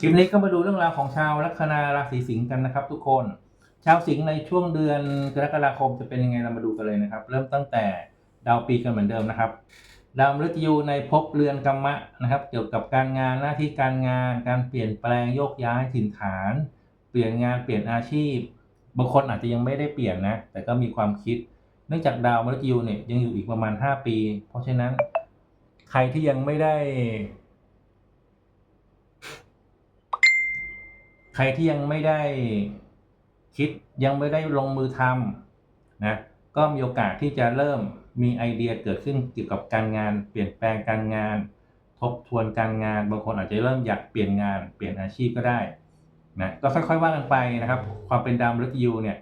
คลิปนี้ก็มาดูเรื่องราวของชาวลัคนาราศีสิงห์กันนะครับ ทุกคน ชาวสิงห์ในช่วงเดือนกรกฎาคมจะเป็นยังไงเรามาดูกันเลยนะครับ เริ่มตั้งแต่ดาวปีกันเหมือนเดิมนะครับ ดาวมฤตยูในภพเรือนกรรมะนะครับ เกี่ยวกับการงานหน้าที่การงาน การเปลี่ยนแปลงโยกย้ายถิ่นฐาน เปลี่ยนงานเปลี่ยนอาชีพ บางคนอาจจะยังไม่ได้เปลี่ยนนะ แต่ก็มีความคิด เนื่องจากดาวมฤตยูเนี่ยยังอยู่อีกประมาณ 5 ปี เพราะฉะนั้นใครที่ยังไม่ได้ ใครที่ยังไม่ได้คิดยังไม่ได้ลงมือทำนะก็มีโอกาสที่จะเริ่มมีไอเดียเกิดขึ้นเกี่ยวกับการงาน เปลี่ยนแปลงการงาน ทบทวนการงาน บางคนอาจจะเริ่มอยากเปลี่ยนงาน เปลี่ยนอาชีพก็ได้นะก็ค่อยๆว่ากันไปนะครับ ความเป็นดาวมฤตยูเนี่ย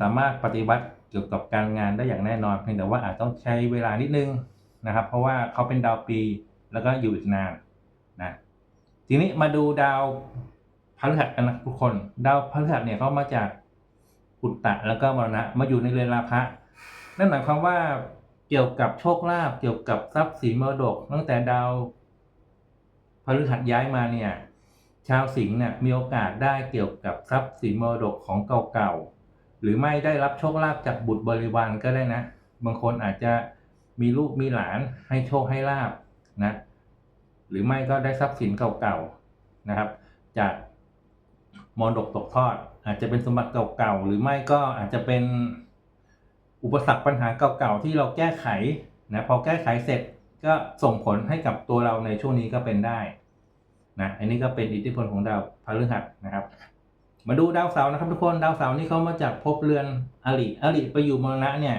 สามารถปฏิบัติเกี่ยวกับการงานได้อย่างแน่นอนเพียงแต่ว่าอาจต้องใช้เวลานิดนึงนะครับ เพราะว่าเขาเป็นดาวปีแล้วก็อยู่อีกนานนะทีนี้มาดูดาว พฤหัสกันนะทุกคน ดาวพฤหัสเนี่ยเขามาจากปุตตะแล้วก็มรณะมาอยู่ในเรือนราพะนั่นหมายความว่าเกี่ยวกับโชคลาภเกี่ยวกับทรัพย์สินมรดก ตั้งแต่ดาวพฤหัสย้ายมาเนี่ย ชาวสิงห์เนี่ยมีโอกาสได้เกี่ยวกับทรัพย์สินมรดกของเก่าๆหรือไม่ได้รับโชคลาภจากบุตรบริวารก็ได้นะ บางคนอาจจะมีลูกมีหลานให้โชคให้ลาบนะ หรือไม่ก็ได้ทรัพย์สินเก่าๆนะครับ จาก มรดกตกทอด อาจจะเป็นสมบัติเก่าๆหรือไม่ก็อาจจะเป็นอุปสรรคปัญหาเก่าๆที่เราแก้ไขนะพอแก้ไขเสร็จก็ส่งผลให้กับตัวเราในช่วงนี้ก็เป็นได้นะอันนี้ก็เป็นอิทธิพลของดาวพฤหัสนะครับ มาดูดาวเสาร์นะครับทุกคนดาวเสาร์นี่เขามาจากภพเรือนอริอริไปอยู่มรณะเนี่ย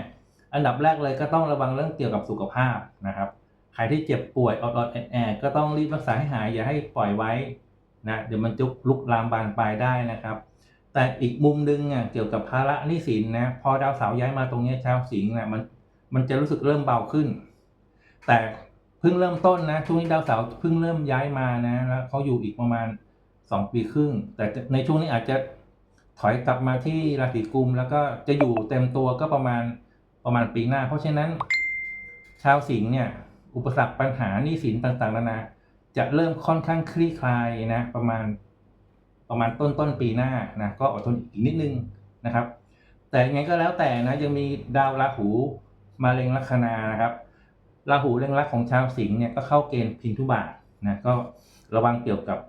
อันดับแรกเลยก็ต้องระวังเรื่องเกี่ยวกับสุขภาพนะครับใครที่เจ็บป่วยออดๆแอดแอดก็ต้องรีบรักษาให้หายอย่าให้ปล่อยไว้ นะเดี๋ยวมันจะลุกลามบานปลายได้นะครับ แต่อีกมุมหนึงอะเกี่ยวกับภาระหนี้สินนะพอดาวเสาร์ย้ายมาตรงนี้ชาวสิงห์นะมันมันจะรู้สึกเริ่มเบาขึ้น แต่เพิ่งเริ่มต้นนะช่วงนี้ดาวเสาร์เพิ่งเริ่มย้ายมานะแล้วเขาอยู่อีกประมาณสองปีครึ่ง แต่ในช่วงนี้อาจจะถอยกลับมาที่ราศีกุม แล้วก็จะอยู่เต็มตัวก็ประมาณประมาณปีหน้า เพราะฉะนั้น ชาวสิงห์เนี่ย อุปสรรคปัญหาหนี้สินต่างๆนานา จะเริ่มค่อนข้างคลี่คลายนะประมาณประมาณต้นต้นปีหน้านะก็อดทนอีกนิดนึงนะครับ แต่ยังไงก็แล้วแต่นะยังมีดาวราหูมาเล็งลัคนานะครับราหูเล็งลักของชาวสิงห์เนี่ยก็เข้าเกณฑ์พินทุบาทนะก็ระวังเกี่ยวกับ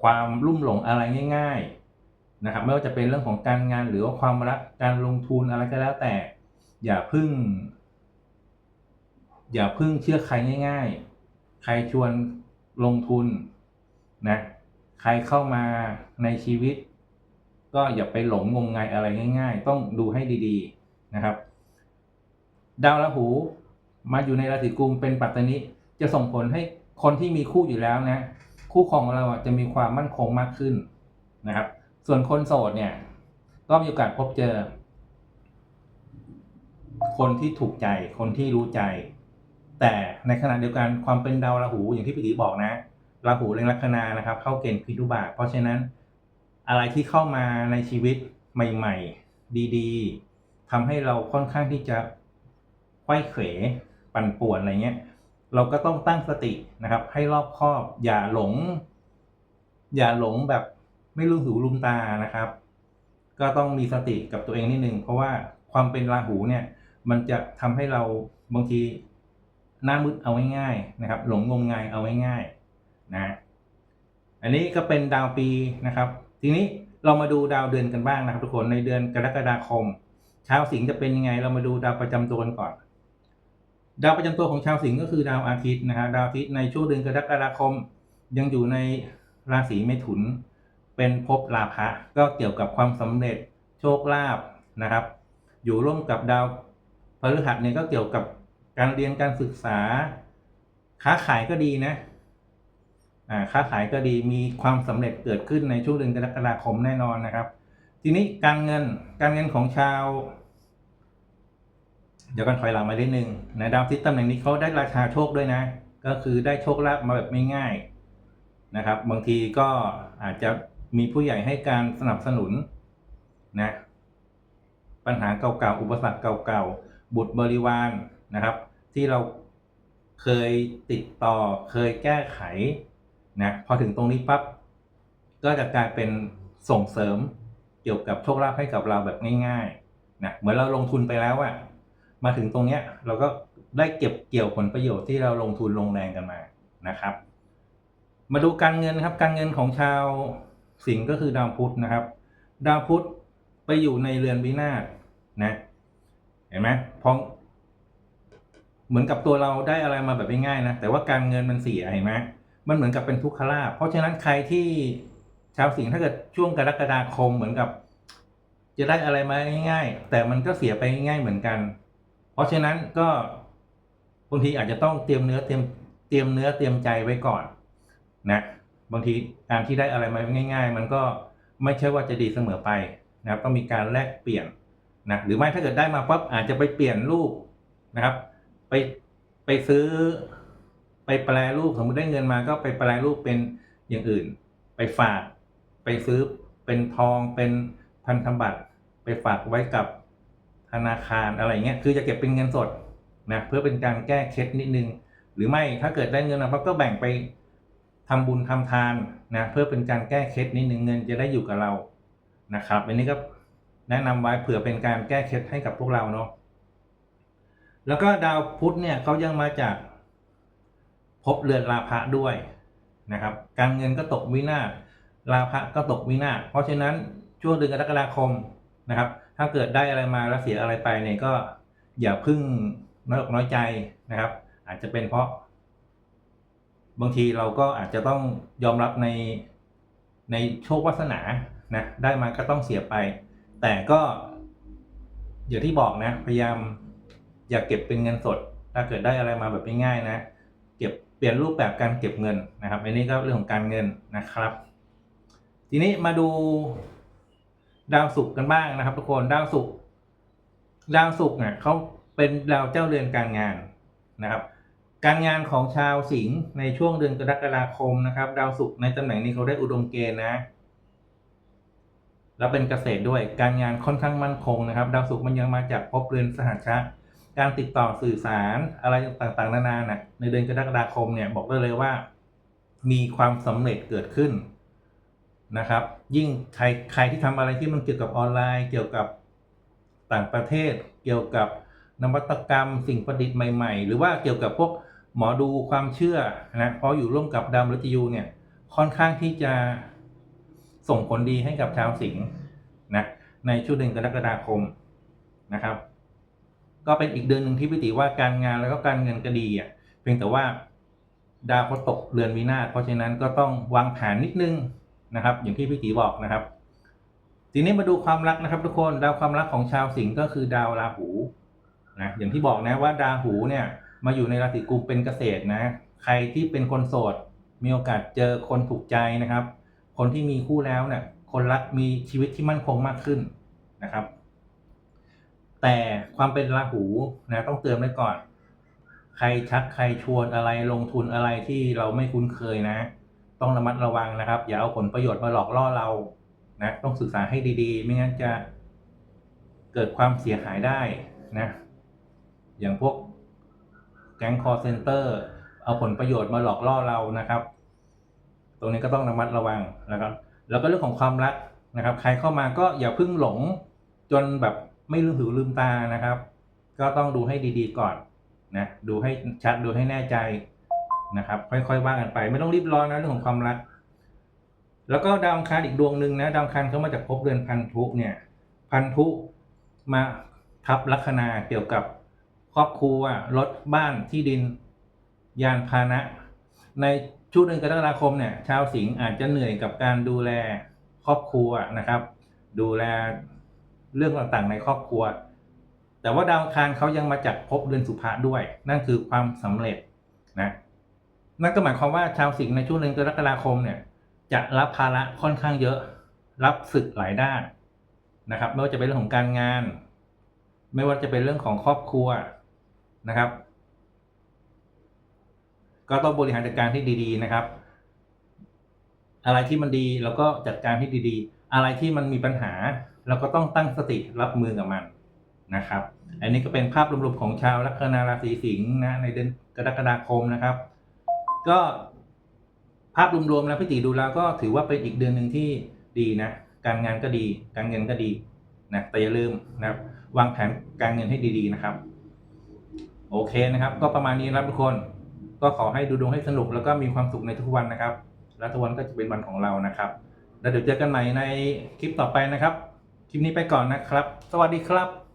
ความลุ่มหลงอะไรง่าย ๆนะครับ ไม่ว่าจะเป็นเรื่องของการงานหรือว่าความรักการลงทุนอะไรก็แล้วแต่ อย่าพึ่ง อย่าพึ่งเชื่อใครง่าย ๆ ใครชวน ลงทุนนะใครเข้ามาในชีวิต ก็อย่าไปหลงงมงายอะไรง่าย ๆ ต้องดูให้ดีๆนะครับ ดาวราหูมาอยู่ในราศีกุมเป็นปัตตานิจะส่งผลให้คนที่มีคู่อยู่แล้วนะ คู่ของเราจะมีความมั่นคงมากขึ้นนะครับ ส่วนคนโสดเนี่ยก็มีโอกาสพบเจอ คนที่ถูกใจคนที่รู้ใจ แต่ในขณะเดียวกันความเป็นดาวราหูอย่างที่พี่ตีบอกนะราหูเล็งลัคนานะครับ เข้าเกณฑ์พิทุบาทเพราะฉะนั้นอะไรที่เข้ามาในชีวิตใหม่ ๆ ดีๆทำให้เราค่อนข้างที่จะไขว้เขวปั่นป่วนอะไรเงี้ย เราก็ต้องตั้งสตินะครับ ให้รอบคอบอย่าหลง อย่าหลงแบบไม่รู้หูลืมตานะครับ ก็ต้องมีสติกับตัวเองนิดนึงเพราะว่าความเป็นราหูเนี่ย มันจะทำให้เราบางที หน้ามืดเอาง่ายๆนะครับ หลงงมงายเอาง่ายๆนะอันนี้ก็เป็นดาวปีนะครับ ทีนี้เรามาดูดาวเดือนกันบ้างนะครับ ทุกคนในเดือนกรกฎาคม ชาวสิงห์จะเป็นยังไง เรามาดูดาวประจำตัวกันก่อน ดาวประจำตัวของชาวสิงห์ก็คือดาวอาทิตย์นะฮะดาวอาทิตย์ในช่วงเดือนกรกฎาคม ยังอยู่ในราศีเมถุน เป็นภพลาภะก็เกี่ยวกับความสำเร็จโชคลาภนะครับ อยู่ร่วมกับดาวพฤหัสเนี่ยก็เกี่ยวกับ การเรียนการศึกษา ค้าขายก็ดีนะอ่าค้าขายก็ดีมีความสำเร็จเกิดขึ้นในช่วงเดือนกรกฎาคมแน่นอนนะครับ ทีนี้การเงินการเงินของชาว เดี๋ยวกันถอยหลังมาได้หนึ่งนะดาวอาทิตย์ตำแหน่งนี้เขาได้ราชาโชคด้วยนะ ก็คือได้โชคลาภมาแบบไม่ง่ายนะครับ บางทีก็อาจจะมีผู้ใหญ่ให้การสนับสนุนนะปัญหาเก่าๆ อุปสรรคเก่าๆ บุตรบริวาร นะครับ ที่เราเคยติดต่อเคยแก้ไขนะพอถึงตรงนี้ปั๊บก็จะกลายเป็นส่งเสริมเกี่ยวกับโชคลาภให้กับเราแบบง่ายๆนะเหมือนเราลงทุนไปแล้วอะมาถึงตรงเนี้ยเราก็ได้เก็บเกี่ยวผลประโยชน์ที่เราลงทุนลงแรงกันมานะครับ มาดูการเงินครับ การเงินของชาวสิงห์ก็คือดาวพุธนะครับ ดาวพุธไปอยู่ในเรือนวินาศนะ เห็นไหมพอ เหมือนกับตัวเราได้อะไรมาแบบง่ายๆนะแต่ว่าการเงินมันเสียเห็นไหมมันเหมือนกับเป็นทุกขลาภเพราะฉะนั้นใครที่ชาวสิงห์ถ้าเกิดช่วงกรกฎาคมเหมือนกับ จะได้อะไรมาง่าย ๆ แต่มันก็เสียไปง่ายๆเหมือนกัน เพราะฉะนั้นก็บางทีอาจจะต้องเตรียมเนื้อเตรียมเตรียมเนื้อเตรียมใจไว้ก่อน นะบางทีการที่ได้อะไรมาง่าย ๆ มันก็ไม่ใช่ว่าจะดีเสมอไปนะครับต้องมีการแลกเปลี่ยนนะหรือไม่ถ้าเกิดได้มาปั๊บอาจจะไปเปลี่ยนรูปนะครับ ไปไปซื้อ ไปแปลรูปสมมติได้เงินมาก็ไปแปลรูปเป็นอย่างอื่น ไปฝาก ไปซื้อเป็นทองเป็นพันธบัตร ไปฝากไว้กับธนาคารอะไรเงี้ยคือจะเก็บเป็นเงินสดนะเพื่อเป็นการแก้เคล็ดนิดนึง หรือไม่ถ้าเกิดได้เงินมาปั๊บก็แบ่งไปทำบุญทำทานนะเพื่อเป็นการแก้เคล็ดนิดนึงเงินจะได้อยู่กับเรานะครับอันนี้ก็แนะนำไว้เผื่อเป็นการแก้เคล็ดให้กับพวกเราเนาะ แล้วก็ดาวพุธเนี่ยเขายังมาจากภพเรือนราพะด้วยนะครับ การเงินก็ตกวินาศราพะก็ตกวินาศเพราะฉะนั้นช่วงเดือนกรกฎาคมนะครับ ถ้าเกิดได้อะไรมาแล้วเสียอะไรไปเนี่ยก็อย่าพึ่งน้อยอกน้อยใจนะครับ อาจจะเป็นเพราะ บางทีเราก็อาจจะต้องยอมรับในในโชควาสนานะได้มาก็ต้องเสียไป แต่ก็อย่างที่บอกนะพยายาม อย่าเก็บเป็นเงินสด ถ้าเกิดได้อะไรมาแบบง่ายๆนะ เก็บเปลี่ยนรูปแบบการเก็บเงินนะครับอันนี้ก็เรื่องของการเงินนะครับ ทีนี้มาดูดาวศุกร์กันบ้างนะครับ ทุกคนดาวศุกร์ดาวศุกร์เนี่ยเขาเป็นดาวเจ้าเรือนการงานนะครับ การงานของชาวสิงห์ในช่วงเดือนกรกฎาคมนะครับ ดาวศุกร์ในตำแหน่งนี้เขาได้อุดมเกณฑ์นะ แล้วเป็นเกษตรด้วยการงานค่อนข้างมั่นคงนะครับ ดาวศุกร์มันยังมาจากภพเรือนสหัชชะ การติดต่อสื่อสารอะไรต่างๆ นานานะในเดือนกรกฎาคมเนี่ยบอกได้เลยว่า มีความสำเร็จเกิดขึ้นนะครับ ยิ่งใครใครที่ทำอะไรที่มันเกี่ยวกับออนไลน์ เกี่ยวกับต่างประเทศ เกี่ยวกับนวัตกรรม สิ่งประดิษฐ์ใหม่ ๆ หรือว่าเกี่ยวกับพวกหมอดูความเชื่อนะเพราะอยู่ร่วมกับดาวมฤตยูเนี่ยค่อนข้างที่จะส่งผลดีให้กับชาวสิงห์นะในช่วงเดือนกรกฎาคมนะครับ ก็เป็นอีกเดือนหนึ่งที่พิติว่าการงานแล้วก็การเงินก็ดีอะเพียงแต่ว่าดาวเขาตกเรือนวินาศเพราะฉะนั้นก็ต้องวางแผนนิดนึงนะครับ อย่างที่พี่ตีบอกนะครับ ทีนี้มาดูความรักนะครับ ทุกคนดาวความรักของชาวสิงห์ก็คือดาวราหูนะอย่างที่บอกนะว่าดาวหูเนี่ย มาอยู่ในราศีกุมเป็นเกษตรนะ ใครที่เป็นคนโสด มีโอกาสเจอคนถูกใจนะครับ คนที่มีคู่แล้วเนี่ยคนรักมีชีวิตที่มั่นคงมากขึ้นนะครับ แต่ความเป็นราหูนะต้องเตือนไว้ก่อน ใครชักใครชวนอะไรลงทุนอะไรที่เราไม่คุ้นเคยนะ ต้องระมัดระวังนะครับ อย่าเอาผลประโยชน์มาหลอกล่อเรานะต้องศึกษาให้ดีๆ ไม่งั้นจะเกิดความเสียหายได้นะ อย่างพวกแก๊งคอร์เซนเตอร์เอาผลประโยชน์มาหลอกล่อเรานะครับ ตรงนี้ก็ต้องระมัดระวังนะครับ แล้วก็เรื่องของความรักนะครับ ใครเข้ามาก็อย่าพิ่งหลงจนแบบ ไม่ลืมหูลืมตานะครับ ก็ต้องดูให้ดีๆก่อนนะดูให้ชัดดูให้แน่ใจนะครับ ค่อยๆว่ากันไป ไม่ต้องรีบร้อนนะเรื่องของความรัก แล้วก็ดาวอังคารอีกดวงหนึ่งนะดาวอังคารเขามาจากภพเดือนพันธุเนี่ย พันธุมาทับลัคนาเกี่ยวกับครอบครัวรถบ้านที่ดินยานพาหนะ ในช่วงเดือนกรกฎาคมเนี่ยชาวสิงห์อาจจะเหนื่อยกับการดูแลครอบครัวนะครับ ดูแล เรื่องต่างๆ ในครอบครัว แต่ว่าดาวอังคารเขายังมาจากภพเดือนสุภะด้วย นั่นคือความสำเร็จนะนั่นก็หมายความว่าชาวสิงห์ในช่วงเดือนกรกฎาคมเนี่ยจะรับภาระค่อนข้างเยอะ รับศึกหลายด้านนะครับ ไม่ว่าจะเป็นเรื่องของการงาน ไม่ว่าจะเป็นเรื่องของครอบครัวนะครับ ก็ต้องบริหารจัดการที่ดี ๆนะครับ อะไรที่มันดีเราก็จัดการที่ดีๆ อะไรที่มันมีปัญหา เราก็ต้องตั้งสติรับมือกับมันนะครับ อันนี้ก็เป็นภาพรวมๆของชาวลัคนาราศีสิงห์นะในเดือนกรกฎาคมนะครับ ก็ภาพรวมๆแล้วพี่ติดูแล้วก็ถือว่าเป็นอีกเดือนหนึ่งที่ดีนะ การงานก็ดี การเงินก็ดีนะแต่อย่าลืมนะครับวางแผนการเงินให้ดีๆนะครับ โอเคนะครับ ก็ประมาณนี้นะครับทุกคน ก็ขอให้ดูดวงให้สนุกแล้วก็มีความสุขในทุกวันนะครับ และทุกวันก็จะเป็นวันของเรานะครับ แล้วเดี๋ยวเจอกันใหม่ในคลิปต่อไปนะครับ คลิปนี้ไปก่อนนะครับ สวัสดีครับ